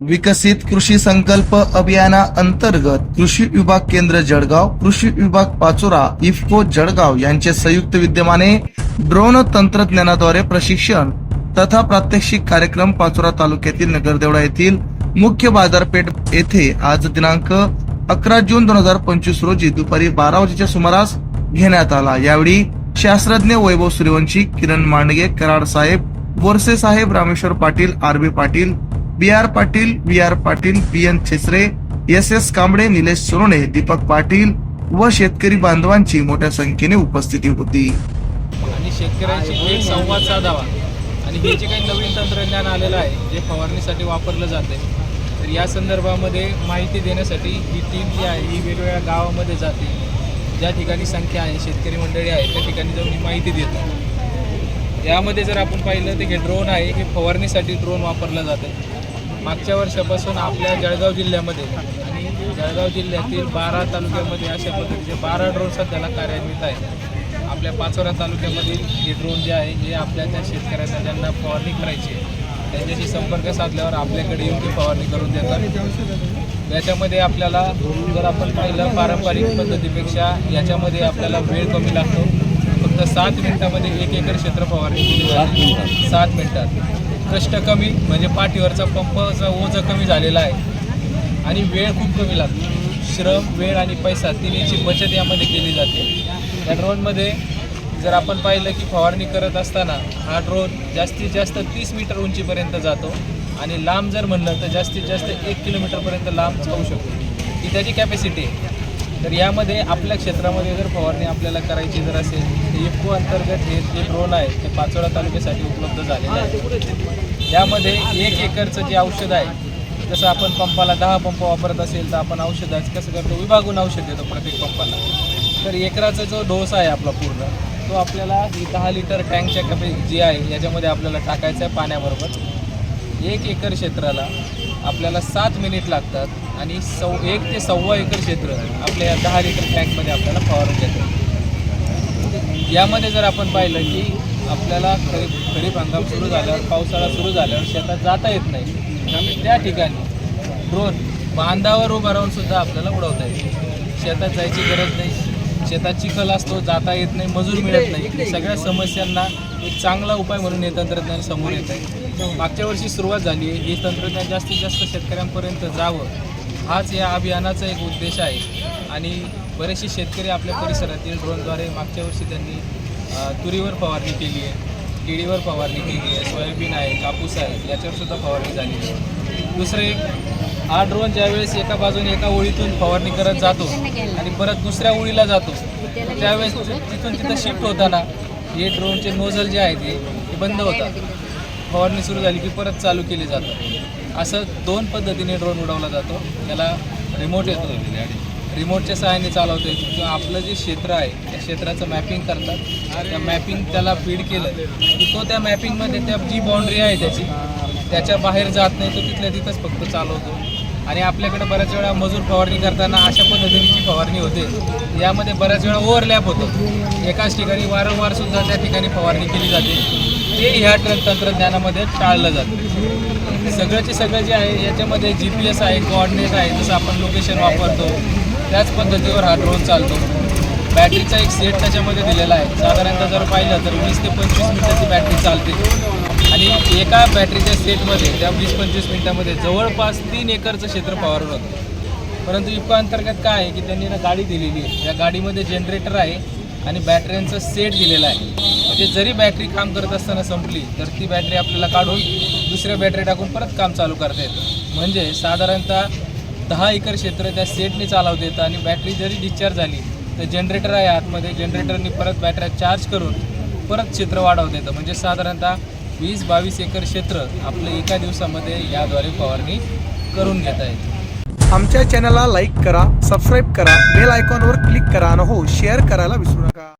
विकसित कृषी संकल्प अभियाना अंतर्गत कृषी विभाग केंद्र जळगाव कृषी विभाग पाचोरा इफ्को जळगाव यांचे संयुक्त विद्यमाने ड्रोन तंत्रज्ञानाद्वारे प्रशिक्षण तथा प्रात्यक्षिक कार्यक्रम पाचोरा तालुक्यातील नगरदेवडा येथील मुख्य बाजारपेठ येथे आज दिनांक अकरा जून दोन हजार पंचवीस रोजी दुपारी बारा वाजेच्या सुमारास घेण्यात आला. यावेळी शास्त्रज्ञ वैभव सूर्यवंशी किरण मांडगे कराड साहेब बोरसे साहेब Rameshwar Patil R B Patil B R Patil B R Patil B N Chhesare S S Kamble Nilesh Sonawane Deepak Patil व शेतकरी बांधवांची मोठ्या संख्येने उपस्थिती होती. आणि शेतकऱ्यांशी थेट संवाद साधावा. आणि हे जे काही नवीन तंत्रज्ञान आलेलं आहे जे फवारणीसाठी वापरलं जाते तर या संदर्भामध्ये माहिती देण्यासाठी ही टीम जी आहे ही वेगवेगळ्या गावामध्ये जाते. ज्या ठिकाणी संख्या आहे शेतकरी मंडळी आहे त्या ठिकाणी जाऊन ही माहिती देतात. यामध्ये जर आपण पाहिलं तर हे ड्रोन आहे हे फवारणीसाठी ड्रोन वापरलं जातं. मागच्या वर्षापासून आपल्या जळगाव जिल्ह्यामध्ये आणि जळगाव जिल्ह्यातील बारा तालुक्यामध्ये अशा पद्धतीचे बारा ड्रोन सध्याला कार्यान्वित आहेत. आपल्या पाचोरा तालुक्यामधील हे ड्रोन जे आहे हे आपल्या त्या शेतकऱ्यांना ज्यांना फवारणी करायची आहे त्यांच्याशी संपर्क साधल्यावर आपल्याकडे येऊन ते फवारणी करून देतात. याच्यामध्ये आपल्याला जर आपण पाहिलं पारंपरिक पद्धतीपेक्षा याच्यामध्ये आपल्याला वेळ कमी लागतो. फक्त सात मिनिटामध्ये एक एकर क्षेत्र फवारणी केली जाते. सात मिनिटात. कष्ट कमी म्हणजे पाठीवरचा पंपचा ओझं कमी झालेला आहे. आणि वेळ खूप कमी लागतो. श्रम वेळ आणि पैसा तिन्हीची बचत यामध्ये केली जाते. या ड्रोनमध्ये जर आपण पाहिलं की फवारणी करत असताना हा ड्रोन जास्तीत जास्त तीस मीटर उंचीपर्यंत जातो. आणि लांब जर म्हणलं तर जास्तीत जास्त एक किलोमीटरपर्यंत लांब जाऊ शकतो. ही त्याची कॅपॅसिटी आहे. तर यामध्ये आपल्या क्षेत्रामध्ये जर फवारणी आपल्याला करायची जर असेल तर इफ्को अंतर्गत हे जे ड्रोन आहे ते पाचोळा तालुक्यासाठी उपलब्ध झालेलं आहे. यामध्ये एक एकरचं जे औषध आहे जसं आपण पंपाला दहा पंप वापरत असेल तर आपण औषधाचं कसं करतो? विभागून औषध देतो प्रत्येक पंपाला. तर एकराचा जो डोस आहे आपला पूर्ण तो आपल्याला ही दहा लिटर टँकच्या कपे जी आहे याच्यामध्ये आपल्याला टाकायचं आहे पाण्याबरोबर. एक एकर क्षेत्राला आपल्याला सात मिनिट लागतात आणि सव एक ते सव्वा एकर क्षेत्र आपल्या या दहा लिटर टँकमध्ये आपल्याला फवारून देतं. यामध्ये जर आपण पाहिलं की आपल्याला खरीप खरीप हंगाम सुरू झाल्यावर पावसाळा सुरू झाल्यावर शेतात जाता येत नाही. त्या ठिकाणी ड्रोन बांधावर उभा राहून सुद्धा आपल्याला उडवता येते शेतात जायची गरज नाही. शेतात चिखल असतो जाता येत नाही मजूर मिळत नाही. सगळ्या समस्यांना एक चांगला उपाय म्हणून हे तंत्रज्ञान समोर येत आहे. मागच्या वर्षी सुरुवात झाली आहे. हे तंत्रज्ञान जास्तीत जास्त शेतकऱ्यांपर्यंत जावं हाच या अभियानाचा एक उद्देश आहे. आणि बरेचसे शेतकरी आपल्या परिसरातील ड्रोनद्वारे मागच्या वर्षी त्यांनी तुरीवर फवारणी केली आहे केळीवर फवारणी केली आहे सोयाबीन आहे कापूस आहे याच्यावर सुद्धा फवारणी झाली आहे. दुसरं एक हा ड्रोन ज्यावेळेस एका बाजूने एका ओळीतून फवारणी करत जातो आणि परत दुसऱ्या ओळीला जातो त्यावेळेस तिथून तिथं शिफ्ट होताना हे ड्रोनचे नोझल जे आहे ते बंद होतात. फवारणी सुरू झाली की परत चालू केली जातं असं दोन पद्धतीने ड्रोन उडवला जातो. याला रिमोट येतो. रिमोटच्या सहाय्याने चालवता येतो किंवा आपलं जे क्षेत्र आहे त्या क्षेत्राचं मॅपिंग करतात. त्या मॅपिंग त्याला फीड केलं की तो त्या मॅपिंगमध्ये त्या जी बाउंड्री आहे त्याची त्याच्या बाहेर जात नाही. तो तिथल्या तिथंच फक्त चालवतो. आणि आपल्याकडे बऱ्याच वेळा मजूर फवारणी करताना अशा पद्धतीची फवारणी होते. यामध्ये बऱ्याच वेळा ओव्हरलॅप होतो. एकाच ठिकाणी वारंवार सुद्धा त्या ठिकाणी फवारणी केली जाते. ते ह्या ट्रन तंत्रज्ञानामध्ये टाळलं जातं. सगळंचे सगळं जे आहे याच्यामध्ये जी पी एस आहे कोऑर्डिनेट आहे जसं आपण लोकेशन वापरतो त्याच पद्धतीवर हा ड्रोन चालतो. बॅटरीचा एक सेट त्याच्यामध्ये दिलेला आहे. साधारणतः जर पाहिलं तर वीस ते पंचवीस मिनिटाची बॅटरी चालते. आणि एका बॅटरीच्या सेटमध्ये त्या वीस पंचवीस मिनिटामध्ये जवळपास तीन एकरचं क्षेत्र फवारून होतं. परंतु युका अंतर्गत काय आहे की त्यांनी ना गाडी दिलेली आहे. या गाडीमध्ये जनरेटर आहे आणि बॅटऱ्यांचा सेट दिलेला आहे. म्हणजे जरी बॅटरी काम करत असताना संपली तर ती बॅटरी आपल्याला काढून दुसऱ्या बॅटरी टाकून परत काम चालू करता येतं. म्हणजे साधारणतः दहा एकर क्षेत्र त्या सेटने चालवता येतं आणि बॅटरी जरी डिस्चार्ज झाली तर जनरेटर आहे आतमध्ये जनरेटरनी परत बॅटऱ्या चार्ज करून परत क्षेत्र वाढवता येतं. म्हणजे साधारणतः वीस बावीस एकर क्षेत्र आपलं एका दिवसामध्ये याद्वारे फवारणी करून घेता येते. आमच्या चॅनलला लाईक करा सबस्क्राईब करा बेल आयकॉनवर क्लिक करा आणि हो शेअर करायला विसरू नका.